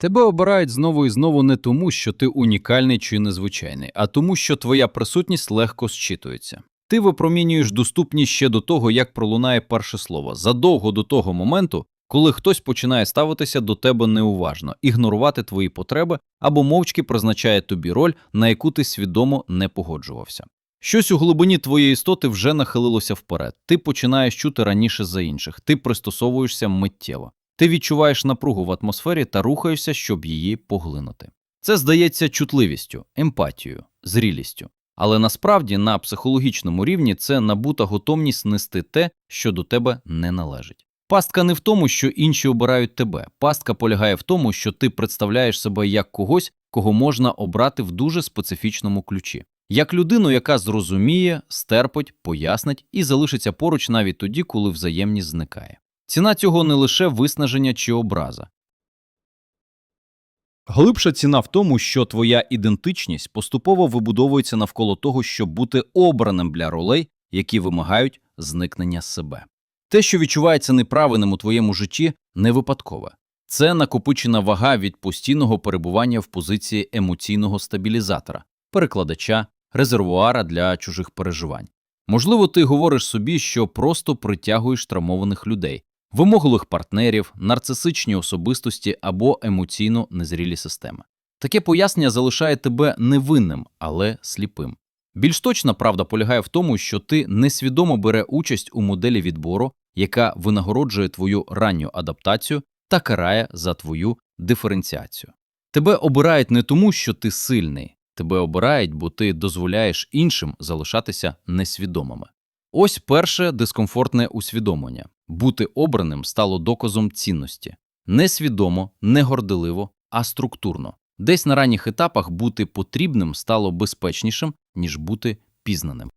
Тебе обирають знову і знову не тому, що ти унікальний чи незвичайний, а тому, що твоя присутність легко зчитується. Ти випромінюєш доступність ще до того, як пролунає перше слово, задовго до того моменту, коли хтось починає ставитися до тебе неуважно, ігнорувати твої потреби або мовчки призначає тобі роль, на яку ти свідомо не погоджувався. Щось у глибині твоєї істоти вже нахилилося вперед. Ти починаєш чути раніше за інших, ти пристосовуєшся миттєво. Ти відчуваєш напругу в атмосфері та рухаєшся, щоб її поглинути. Це здається чутливістю, емпатією, зрілістю. Але насправді на психологічному рівні це набута готовність нести те, що до тебе не належить. Пастка не в тому, що інші обирають тебе. Пастка полягає в тому, що ти представляєш себе як когось, кого можна обрати в дуже специфічному ключі, як людину, яка зрозуміє, стерпить, пояснить і залишиться поруч навіть тоді, коли взаємність зникає. Ціна цього не лише виснаження чи образа. Глибша ціна в тому, що твоя ідентичність поступово вибудовується навколо того, щоб бути обраним для ролей, які вимагають зникнення себе. Те, що відчувається неправильним у твоєму житті, не випадкове. Це накопичена вага від постійного перебування в позиції емоційного стабілізатора, перекладача, резервуара для чужих переживань. Можливо, ти говориш собі, що просто притягуєш травмованих людей, вимогливих партнерів, нарцисичні особистості або емоційно незрілі системи. Таке пояснення залишає тебе невинним, але сліпим. Більш точна правда полягає в тому, що ти несвідомо бере участь у моделі відбору, яка винагороджує твою ранню адаптацію та карає за твою диференціацію. Тебе обирають не тому, що ти сильний, тебе обирають, бо ти дозволяєш іншим залишатися несвідомими. Ось перше дискомфортне усвідомлення бути обраним стало доказом цінності несвідомо, не горделиво, а структурно. Десь на ранніх етапах бути потрібним стало безпечнішим, ніж бути пізнаним.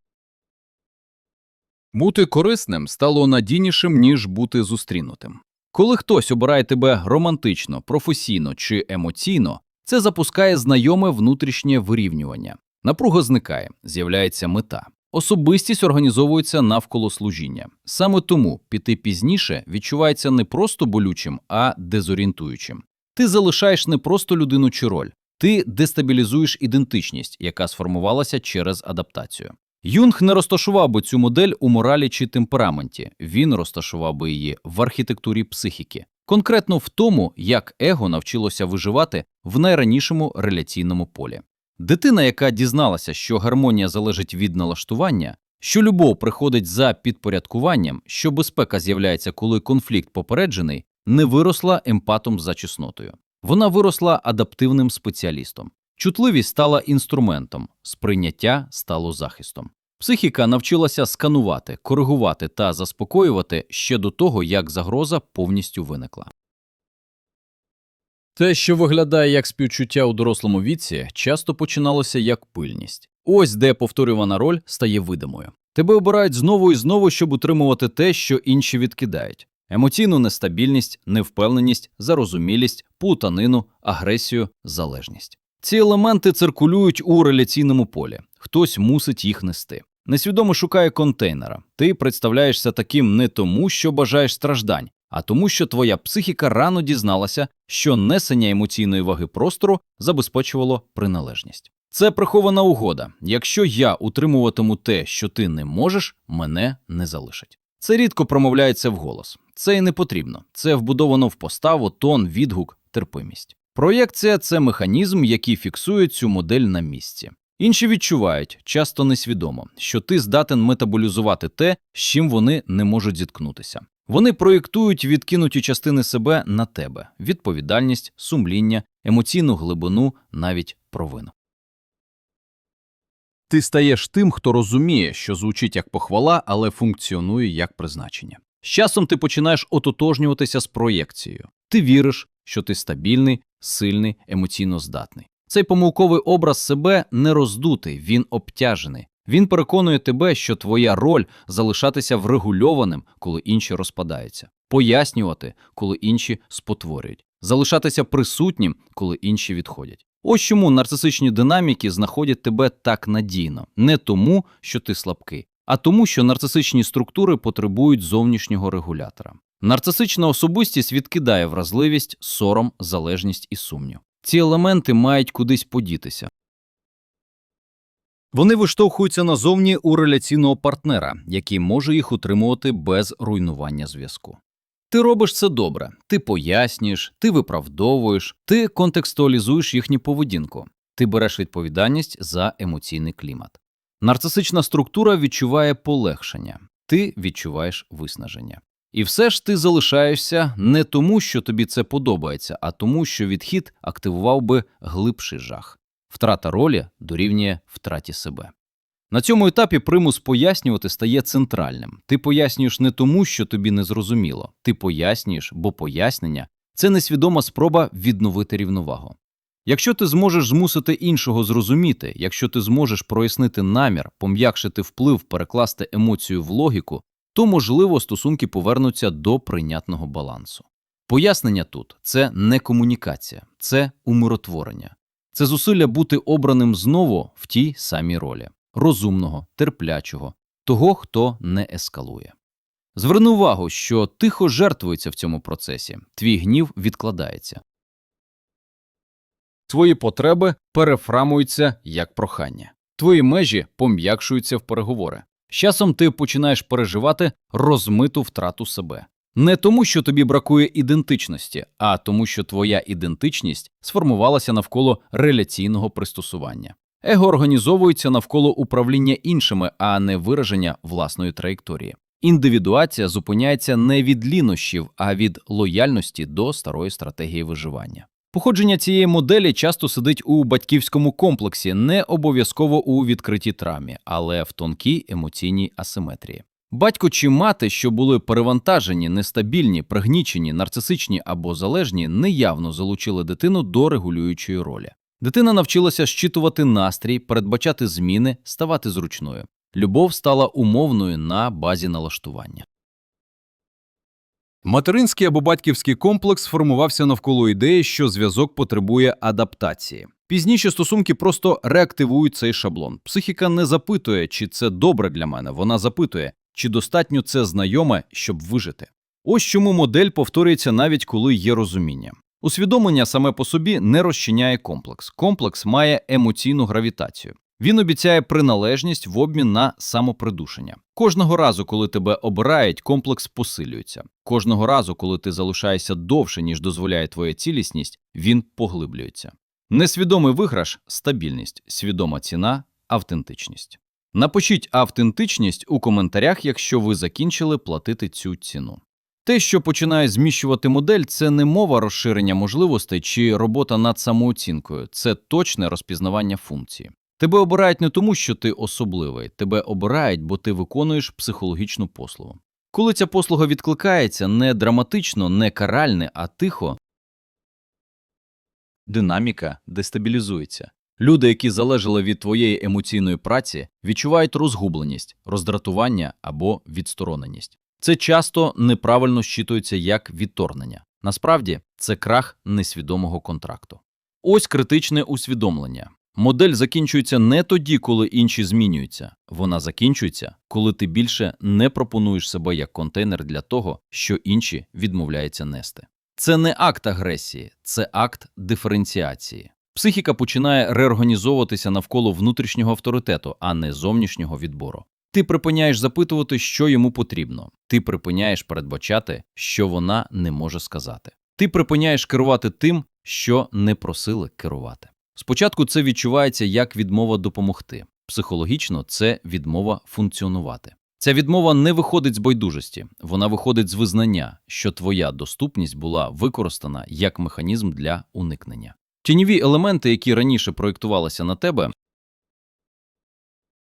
Бути корисним стало надійнішим, ніж бути зустрінутим. Коли хтось обирає тебе романтично, професійно чи емоційно, це запускає знайоме внутрішнє вирівнювання. Напруга зникає, з'являється мета. Особистість організовується навколо служіння. Саме тому піти пізніше відчувається не просто болючим, а дезорієнтуючим. Ти залишаєш не просто людину чи роль, ти дестабілізуєш ідентичність, яка сформувалася через адаптацію. Юнг не розташував би цю модель у моралі чи темпераменті, він розташував би її в архітектурі психіки, конкретно в тому, як его навчилося виживати в найранішому реляційному полі. Дитина, яка дізналася, що гармонія залежить від налаштування, що любов приходить за підпорядкуванням, що безпека з'являється, коли конфлікт попереджений, не виросла емпатом за чеснотою. Вона виросла адаптивним спеціалістом. Чутливість стала інструментом, сприйняття стало захистом. Психіка навчилася сканувати, коригувати та заспокоювати ще до того, як загроза повністю виникла. Те, що виглядає як співчуття у дорослому віці, часто починалося як пильність. Ось де повторювана роль стає видимою. Тебе обирають знову і знову, щоб утримувати те, що інші відкидають: емоційну нестабільність, невпевненість, зарозумілість, плутанину, агресію, залежність. Ці елементи циркулюють у реляційному полі, хтось мусить їх нести. Несвідомо шукає контейнера. Ти представляєшся таким не тому, що бажаєш страждань, а тому, що твоя психіка рано дізналася, що несення емоційної ваги простору забезпечувало приналежність. Це прихована угода. Якщо я утримуватиму те, що ти не можеш, мене не залишать. Це рідко промовляється вголос. Це і не потрібно. Це вбудовано в поставу, тон, відгук, терпимість. Проєкція це механізм, який фіксує цю модель на місці. Інші відчувають, часто несвідомо, що ти здатен метаболізувати те, з чим вони не можуть зіткнутися. Вони проєктують відкинуті частини себе на тебе: відповідальність, сумління, емоційну глибину, навіть провину. Ти стаєш тим, хто розуміє, що звучить як похвала, але функціонує як призначення. З часом ти починаєш ототожнюватися з проєкцією. Ти віриш, що ти стабільний, сильний, емоційно здатний. Цей помилковий образ себе не роздутий, він обтяжений. Він переконує тебе, що твоя роль залишатися врегульованим, коли інші розпадаються, пояснювати, коли інші спотворюють, залишатися присутнім, коли інші відходять. Ось чому нарцисичні динаміки знаходять тебе так надійно, не тому, що ти слабкий, а тому, що нарцисичні структури потребують зовнішнього регулятора. Нарцисична особистість відкидає вразливість, сором, залежність і сумнів. Ці елементи мають кудись подітися. Вони виштовхуються назовні у реляційного партнера, який може їх утримувати без руйнування зв'язку. Ти робиш це добре, ти пояснюєш, ти виправдовуєш, ти контекстуалізуєш їхню поведінку, ти береш відповідальність за емоційний клімат. Нарцисична структура відчуває полегшення, ти відчуваєш виснаження. І все ж ти залишаєшся не тому, що тобі це подобається, а тому, що відхід активував би глибший жах. Втрата ролі дорівнює втраті себе. На цьому етапі примус пояснювати стає центральним. Ти пояснюєш не тому, що тобі не зрозуміло. Ти пояснюєш, бо пояснення це несвідома спроба відновити рівновагу. Якщо ти зможеш змусити іншого зрозуміти, якщо ти зможеш прояснити намір, пом'якшити вплив, перекласти емоцію в логіку, то, можливо, стосунки повернуться до прийнятного балансу. Пояснення тут це не комунікація, це умиротворення. Це зусилля бути обраним знову в тій самій ролі розумного, терплячого, того, хто не ескалує. Зверни увагу, що тихо жертвується в цьому процесі, твій гнів відкладається. Твої потреби перефрамуються як прохання, твої межі пом'якшуються в переговори. З часом ти починаєш переживати розмиту втрату себе. Не тому, що тобі бракує ідентичності, а тому, що твоя ідентичність сформувалася навколо реляційного пристосування. Его організовується навколо управління іншими, а не вираження власної траєкторії. Індивідуація зупиняється не від лінощів, а від лояльності до старої стратегії виживання. Походження цієї моделі часто сидить у батьківському комплексі, не обов'язково у відкритій травмі, але в тонкій емоційній асиметрії. Батько чи мати, що були перевантажені, нестабільні, пригнічені, нарцисичні або залежні, неявно залучили дитину до регулюючої ролі. Дитина навчилася щитувати настрій, передбачати зміни, ставати зручною. Любов стала умовною на базі налаштування. Материнський або батьківський комплекс формувався навколо ідеї, що зв'язок потребує адаптації. Пізніше стосунки просто реактивують цей шаблон. Психіка не запитує, чи це добре для мене. Вона запитує, чи достатньо це знайоме, щоб вижити. Ось чому модель повторюється навіть коли є розуміння. Усвідомлення саме по собі не розчиняє комплекс. Комплекс має емоційну гравітацію. Він обіцяє приналежність в обмін на самопридушення. Кожного разу, коли тебе обирають, комплекс посилюється. Кожного разу, коли ти залишаєшся довше, ніж дозволяє твоя цілісність, він поглиблюється. Несвідомий виграш стабільність, свідома ціна автентичність. Напишіть автентичність у коментарях, якщо ви закінчили платити цю ціну. Те, що починає зміщувати модель, це не мова розширення можливостей чи робота над самооцінкою, це точне розпізнавання функції. Тебе обирають не тому, що ти особливий, тебе обирають, бо ти виконуєш психологічну послугу. Коли ця послуга відкликається не драматично, не каральне, а тихо, динаміка дестабілізується. Люди, які залежали від твоєї емоційної праці, відчувають розгубленість, роздратування або відстороненість. Це часто неправильно щитується як відторгнення. Насправді, це крах несвідомого контракту. Ось критичне усвідомлення. Модель закінчується не тоді, коли інші змінюються. Вона закінчується, коли ти більше не пропонуєш себе як контейнер для того, що інші відмовляються нести. Це не акт агресії, це акт диференціації. Психіка починає реорганізовуватися навколо внутрішнього авторитету, а не зовнішнього відбору. Ти припиняєш запитувати, що йому потрібно. Ти припиняєш передбачати, що вона не може сказати. Ти припиняєш керувати тим, що не просили керувати. Спочатку це відчувається як відмова допомогти. Психологічно це відмова функціонувати. Ця відмова не виходить з байдужості, вона виходить з визнання, що твоя доступність була використана як механізм для уникнення. Тіньові елементи, які раніше проєктувалися на тебе,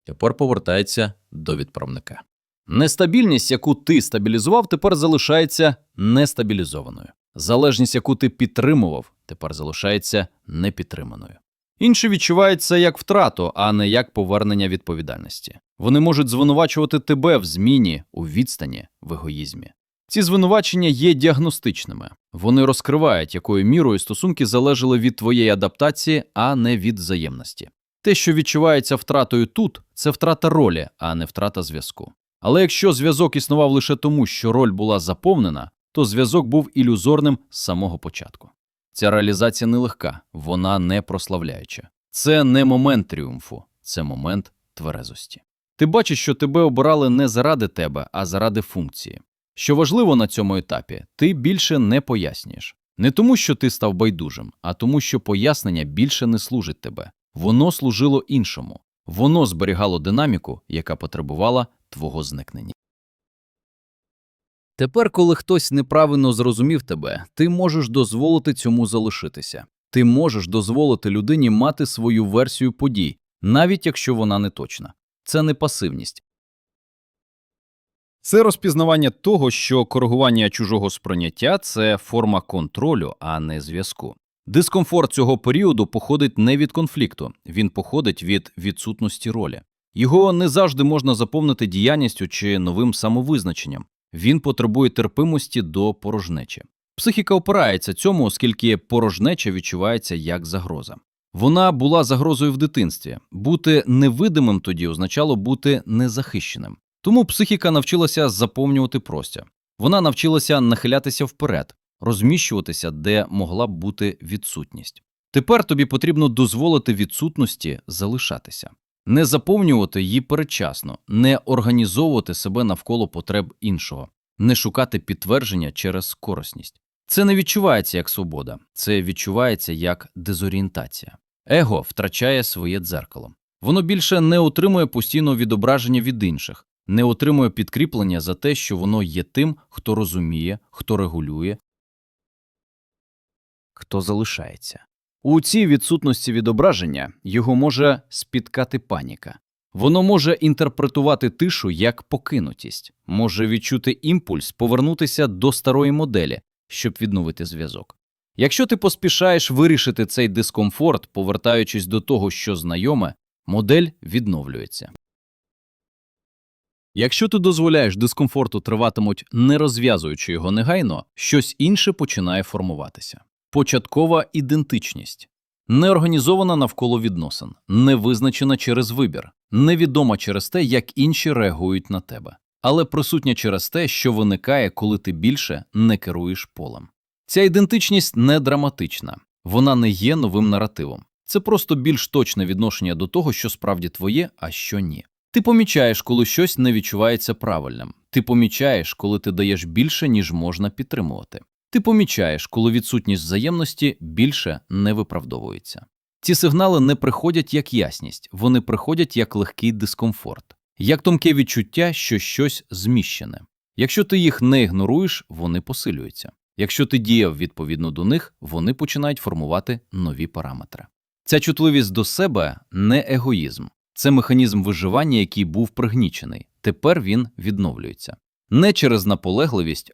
тепер повертаються до відправника. Нестабільність, яку ти стабілізував, тепер залишається нестабілізованою. Залежність, яку ти підтримував, тепер залишається непідтриманою. Інші відчувають це як втрату, а не як повернення відповідальності. Вони можуть звинувачувати тебе в зміні, у відстані, в егоїзмі. Ці звинувачення є діагностичними. Вони розкривають, якою мірою стосунки залежали від твоєї адаптації, а не від взаємності. Те, що відчувається втратою тут, це втрата ролі, а не втрата зв'язку. Але якщо зв'язок існував лише тому, що роль була заповнена, то зв'язок був ілюзорним з самого початку. Ця реалізація нелегка, вона не прославляюча. Це не момент тріумфу, це момент тверезості. Ти бачиш, що тебе обирали не заради тебе, а заради функції. Що важливо на цьому етапі, ти більше не пояснюєш. Не тому, що ти став байдужим, а тому, що пояснення більше не служить тебе. Воно служило іншому. Воно зберігало динаміку, яка потребувала твого зникнення. Тепер, коли хтось неправильно зрозумів тебе, ти можеш дозволити цьому залишитися. Ти можеш дозволити людині мати свою версію подій, навіть якщо вона не точна. Це не пасивність. Це розпізнавання того, що коригування чужого сприйняття це форма контролю, а не зв'язку. Дискомфорт цього періоду походить не від конфлікту, він походить від відсутності ролі. Його не завжди можна заповнити діяльністю чи новим самовизначенням. Він потребує терпимості до порожнечі. Психіка опирається цьому, оскільки порожнеча відчувається як загроза. Вона була загрозою в дитинстві. Бути невидимим тоді означало бути незахищеним. Тому психіка навчилася заповнювати простір. Вона навчилася нахилятися вперед, розміщуватися, де могла б бути відсутність. Тепер тобі потрібно дозволити відсутності залишатися, не заповнювати її передчасно, не організовувати себе навколо потреб іншого, не шукати підтвердження через корисність. Це не відчувається як свобода, це відчувається як дезорієнтація. Его втрачає своє дзеркало. Воно більше не отримує постійного відображення від інших, не отримує підкріплення за те, що воно є тим, хто розуміє, хто регулює, хто залишається. У цій відсутності відображення його може спіткати паніка. Воно може інтерпретувати тишу як покинутість, може відчути імпульс повернутися до старої моделі, щоб відновити зв'язок. Якщо ти поспішаєш вирішити цей дискомфорт, повертаючись до того, що знайоме, модель відновлюється. Якщо ти дозволяєш дискомфорту триватимуть, не розв'язуючи його негайно, щось інше починає формуватися. Початкова ідентичність неорганізована навколо відносин, невизначена через вибір, невідома через те, як інші реагують на тебе, але присутня через те, що виникає, коли ти більше не керуєш полем. Ця ідентичність не драматична, вона не є новим наративом. Це просто більш точне відношення до того, що справді твоє, а що ні. Ти помічаєш, коли щось не відчувається правильним. Ти помічаєш, коли ти даєш більше, ніж можна підтримувати. Ти помічаєш, коли відсутність взаємності більше не виправдовується. Ці сигнали не приходять як ясність, вони приходять як легкий дискомфорт, як тонке відчуття, що щось зміщене. Якщо ти їх не ігноруєш, вони посилюються. Якщо ти діяв відповідно до них, вони починають формувати нові параметри. Ця чутливість до себе не егоїзм, це механізм виживання, який був пригнічений. Тепер він відновлюється не через наполегливість,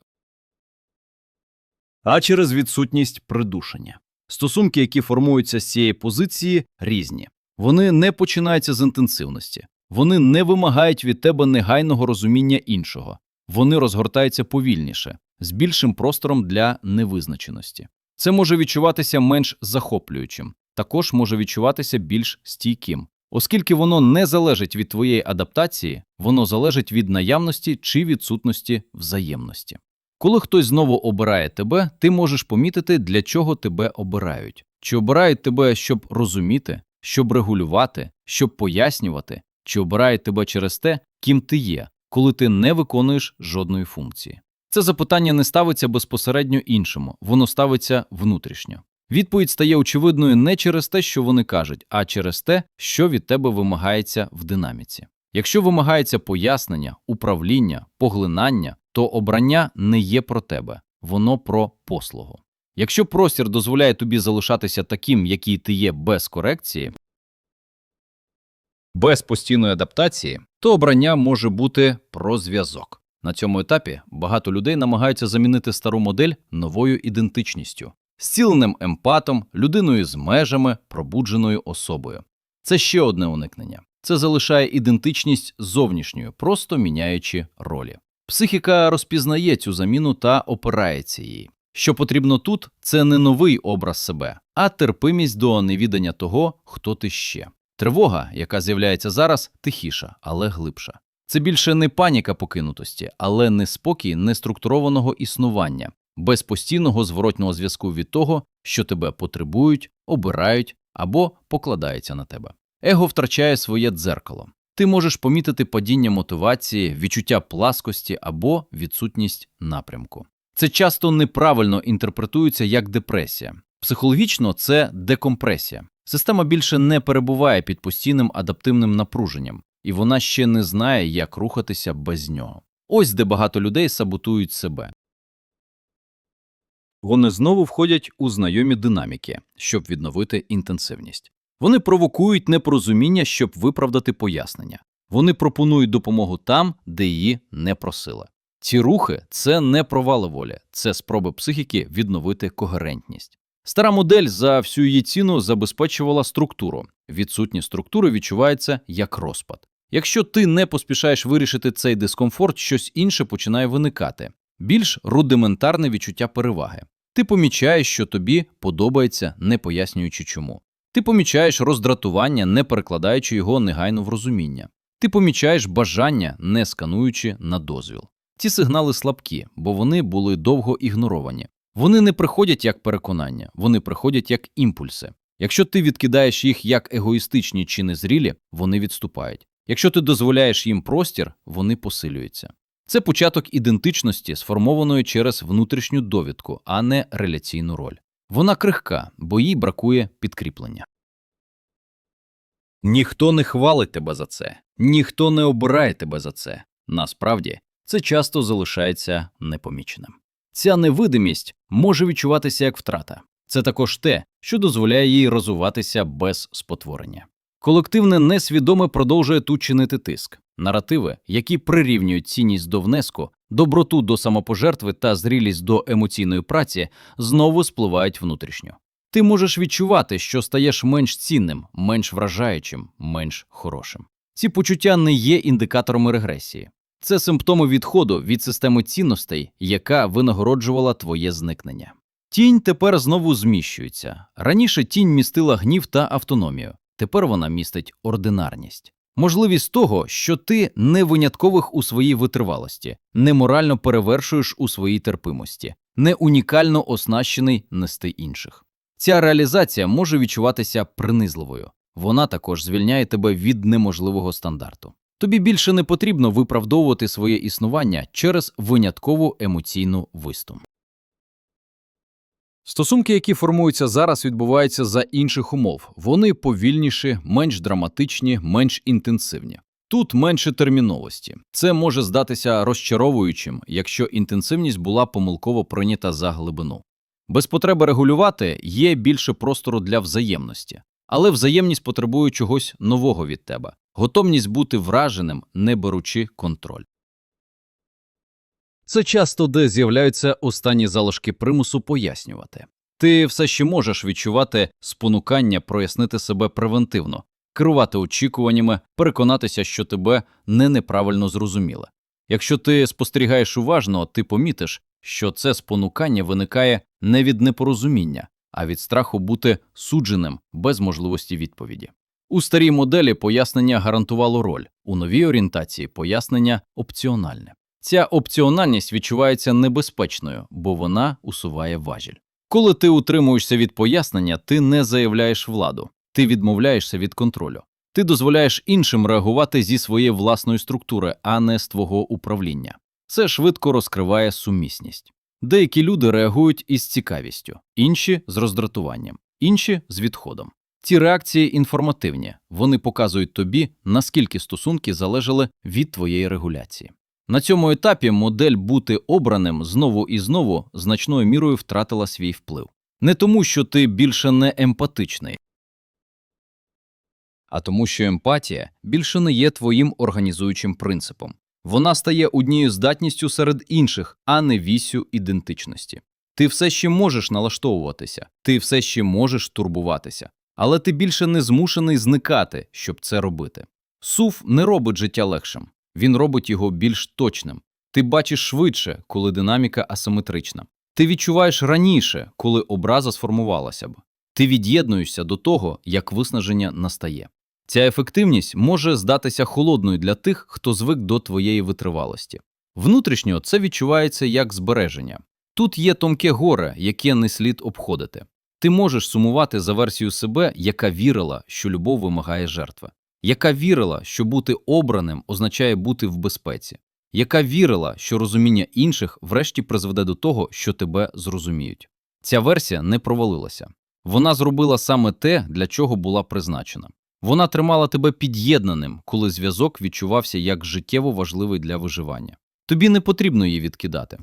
а через відсутність придушення. Стосунки, які формуються з цієї позиції, різні. Вони не починаються з інтенсивності, вони не вимагають від тебе негайного розуміння іншого, вони розгортаються повільніше, з більшим простором для невизначеності. Це може відчуватися менш захоплюючим, також може відчуватися більш стійким. Оскільки воно не залежить від твоєї адаптації, воно залежить від наявності чи відсутності взаємності. Коли хтось знову обирає тебе, ти можеш помітити, для чого тебе обирають. Чи обирають тебе, щоб розуміти, щоб регулювати, щоб пояснювати, чи обирають тебе через те, ким ти є, коли ти не виконуєш жодної функції. Це запитання не ставиться безпосередньо іншому, воно ставиться внутрішньо. Відповідь стає очевидною не через те, що вони кажуть, а через те, що від тебе вимагається в динаміці. Якщо вимагається пояснення, управління, поглинання, то обрання не є про тебе, воно про послугу. Якщо простір дозволяє тобі залишатися таким, який ти є без корекції, без постійної адаптації, то обрання може бути про зв'язок. На цьому етапі багато людей намагаються замінити стару модель новою ідентичністю, зціленим емпатом, людиною з межами, пробудженою особою. Це ще одне уникнення. Це залишає ідентичність зовнішньою, просто міняючи ролі. Психіка розпізнає цю заміну та опирається їй. Що потрібно тут, це не новий образ себе, а терпимість до невідання того, хто ти ще. Тривога, яка з'являється зараз, тихіша, але глибша. Це більше не паніка покинутості, але неспокій неструктурованого існування, без постійного зворотнього зв'язку від того, що тебе потребують, обирають або покладаються на тебе. Его втрачає своє дзеркало. Ти можеш помітити падіння мотивації, відчуття пласкості або відсутність напрямку. Це часто неправильно інтерпретується як депресія. Психологічно це декомпресія. Система більше не перебуває під постійним адаптивним напруженням, і вона ще не знає, як рухатися без нього. Ось де багато людей саботують себе. Вони знову входять у знайомі динаміки, щоб відновити інтенсивність. Вони провокують непорозуміння, щоб виправдати пояснення. Вони пропонують допомогу там, де її не просили. Ці рухи це не провали волі, це спроби психіки відновити когерентність. Стара модель за всю її ціну забезпечувала структуру. Відсутні структури відчуваються як розпад. Якщо ти не поспішаєш вирішити цей дискомфорт, щось інше починає виникати. Більш рудиментарне відчуття переваги. Ти помічаєш, що тобі подобається, не пояснюючи чому. Ти помічаєш роздратування, не перекладаючи його негайно в розуміння. Ти помічаєш бажання, не скануючи на дозвіл. Ці сигнали слабкі, бо вони були довго ігноровані. Вони не приходять як переконання, вони приходять як імпульси. Якщо ти відкидаєш їх як егоїстичні чи незрілі, вони відступають. Якщо ти дозволяєш їм простір, вони посилюються. Це початок ідентичності, сформованої через внутрішню довідку, а не реляційну роль. Вона крихка, бо їй бракує підкріплення. Ніхто не хвалить тебе за це, ніхто не обирає тебе за це. Насправді, це часто залишається непоміченим. Ця невидимість може відчуватися як втрата. Це також те, що дозволяє їй розвиватися без спотворення. Колективне несвідоме продовжує тут чинити тиск. Наративи, які прирівнюють цінність до внеску, доброту до самопожертви та зрілість до емоційної праці, знову спливають внутрішньо. Ти можеш відчувати, що стаєш менш цінним, менш вражаючим, менш хорошим. Ці почуття не є індикаторами регресії. Це симптоми відходу від системи цінностей, яка винагороджувала твоє зникнення. Тінь тепер знову зміщується. Раніше тінь містила гнів та автономію, тепер вона містить ординарність. Можливість того, що ти не виняткових у своїй витривалості, не морально перевершуєш у своїй терпимості, не унікально оснащений нести інших. Ця реалізація може відчуватися принизливою. Вона також звільняє тебе від неможливого стандарту. Тобі більше не потрібно виправдовувати своє існування через виняткову емоційну вистум. Стосунки, які формуються зараз, відбуваються за інших умов. Вони повільніші, менш драматичні, менш інтенсивні. Тут менше терміновості. Це може здатися розчаровуючим, якщо інтенсивність була помилково прийнята за глибину. Без потреби регулювати є більше простору для взаємності, але взаємність потребує чогось нового від тебе, готовність бути враженим, не беручи контроль. Це часто де з'являються останні залишки примусу пояснювати. Ти все ще можеш відчувати спонукання прояснити себе превентивно, керувати очікуваннями, переконатися, що тебе не неправильно зрозуміли. Якщо ти спостерігаєш уважно, ти помітиш, що це спонукання виникає не від непорозуміння, а від страху бути судженим без можливості відповіді. У старій моделі пояснення гарантувало роль, у новій орієнтації пояснення опціональне. Ця опціональність відчувається небезпечною, бо вона усуває важіль. Коли ти утримуєшся від пояснення, ти не заявляєш владу, ти відмовляєшся від контролю. Ти дозволяєш іншим реагувати зі своєї власної структури, а не з твого управління. Це швидко розкриває сумісність. Деякі люди реагують із цікавістю, інші з роздратуванням, інші з відходом. Ці реакції інформативні, вони показують тобі, наскільки стосунки залежали від твоєї регуляції. На цьому етапі модель бути обраним знову і знову значною мірою втратила свій вплив. Не тому, що ти більше не емпатичний, а тому, що емпатія більше не є твоїм організуючим принципом. Вона стає однією здатністю серед інших, а не вісю ідентичності. Ти все ще можеш налаштовуватися, ти все ще можеш турбуватися, але ти більше не змушений зникати, щоб це робити. Сув не робить життя легшим, він робить його більш точним. Ти бачиш швидше, коли динаміка асиметрична. Ти відчуваєш раніше, коли образа сформувалася б. Ти від'єднуєшся до того, як виснаження настає. Ця ефективність може здатися холодною для тих, хто звик до твоєї витривалості. Внутрішньо це відчувається як збереження. Тут є тонке горе, яке не слід обходити. Ти можеш сумувати за версію себе, яка вірила, що любов вимагає жертви, яка вірила, що бути обраним означає бути в безпеці, яка вірила, що розуміння інших врешті призведе до того, що тебе зрозуміють. Ця версія не провалилася. Вона зробила саме те, для чого була призначена. Вона тримала тебе під'єднаним, коли зв'язок відчувався як життєво важливий для виживання. Тобі не потрібно її відкидати.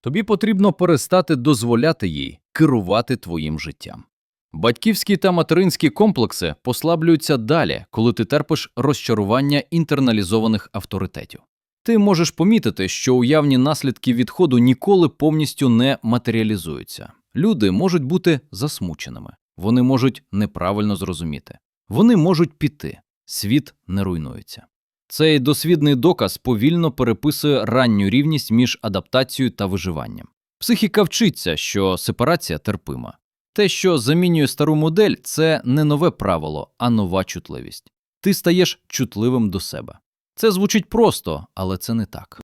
Тобі потрібно перестати дозволяти їй керувати твоїм життям. Батьківські та материнські комплекси послаблюються далі, коли ти терпиш розчарування інтерналізованих авторитетів. Ти можеш помітити, що уявні наслідки відходу ніколи повністю не матеріалізуються. Люди можуть бути засмученими, вони можуть неправильно зрозуміти, вони можуть піти, світ не руйнується. Цей досвідний доказ повільно переписує ранню рівність між адаптацією та виживанням. Психіка вчиться, що сепарація терпима. Те, що замінює стару модель, це не нове правило, а нова чутливість. Ти стаєш чутливим до себе. Це звучить просто, але це не так.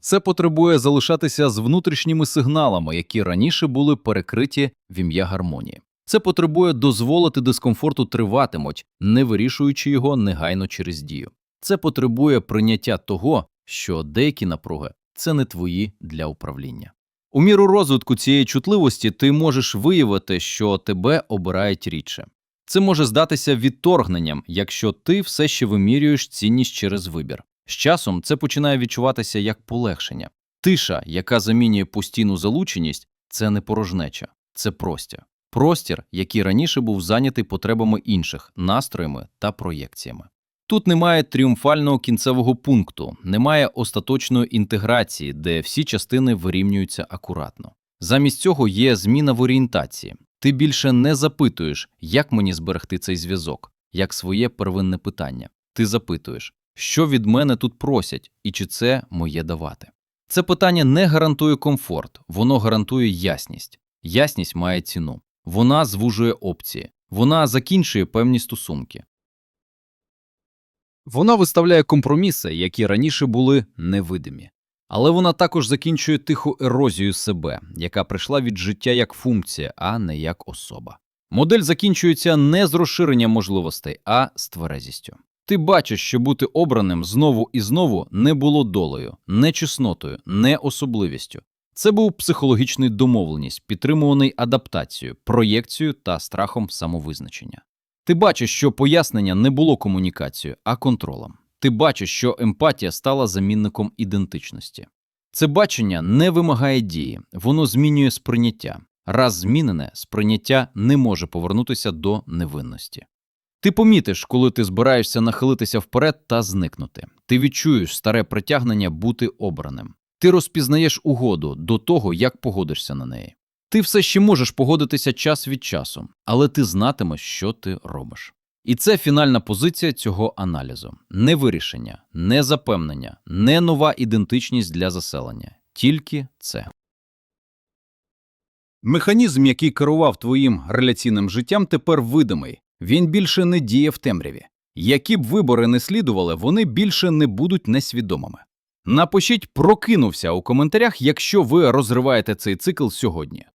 Це потребує залишатися з внутрішніми сигналами, які раніше були перекриті в ім'я гармонії. Це потребує дозволити дискомфорту триватимуть, не вирішуючи його негайно через дію. Це потребує прийняття того, що деякі напруги це не твої для управління. У міру розвитку цієї чутливості ти можеш виявити, що тебе обирають рідше. Це може здатися відторгненням, якщо ти все ще вимірюєш цінність через вибір. З часом це починає відчуватися як полегшення. Тиша, яка замінює постійну залученість, це не порожнеча, це простір. Простір, який раніше був зайнятий потребами інших, настроями та проєкціями. Тут немає тріумфального кінцевого пункту, немає остаточної інтеграції, де всі частини вирівнюються акуратно. Замість цього є зміна в орієнтації. Ти більше не запитуєш, як мені зберегти цей зв'язок, як своє первинне питання. Ти запитуєш, що від мене тут просять і чи це моє давати. Це питання не гарантує комфорт, воно гарантує ясність. Ясність має ціну. Вона звужує опції, вона закінчує певні стосунки. Вона виставляє компроміси, які раніше були невидимі. Але вона також закінчує тиху ерозію себе, яка прийшла від життя як функція, а не як особа. Модель закінчується не з розширенням можливостей, а з тверезістю. Ти бачиш, що бути обраним знову і знову не було долею, не чеснотою, не особливістю. Це був психологічний домовленість, підтримуваний адаптацією, проєкцією та страхом самовизначення. Ти бачиш, що пояснення не було комунікацією, а контролем. Ти бачиш, що емпатія стала замінником ідентичності. Це бачення не вимагає дії, воно змінює сприйняття. Раз змінене, сприйняття не може повернутися до невинності. Ти помітиш, коли ти збираєшся нахилитися вперед та зникнути. Ти відчуєш старе притягнення бути обраним. Ти розпізнаєш угоду до того, як погодишся на неї. Ти все ще можеш погодитися час від часу, але ти знатимеш, що ти робиш. І це фінальна позиція цього аналізу: не вирішення, не запевнення, не нова ідентичність для заселення, тільки це. Механізм, який керував твоїм реляційним життям, тепер видимий. Він більше не діє в темряві. Які б вибори не слідували, вони більше не будуть несвідомими. Напишіть прокинувся у коментарях, якщо ви розриваєте цей цикл сьогодні.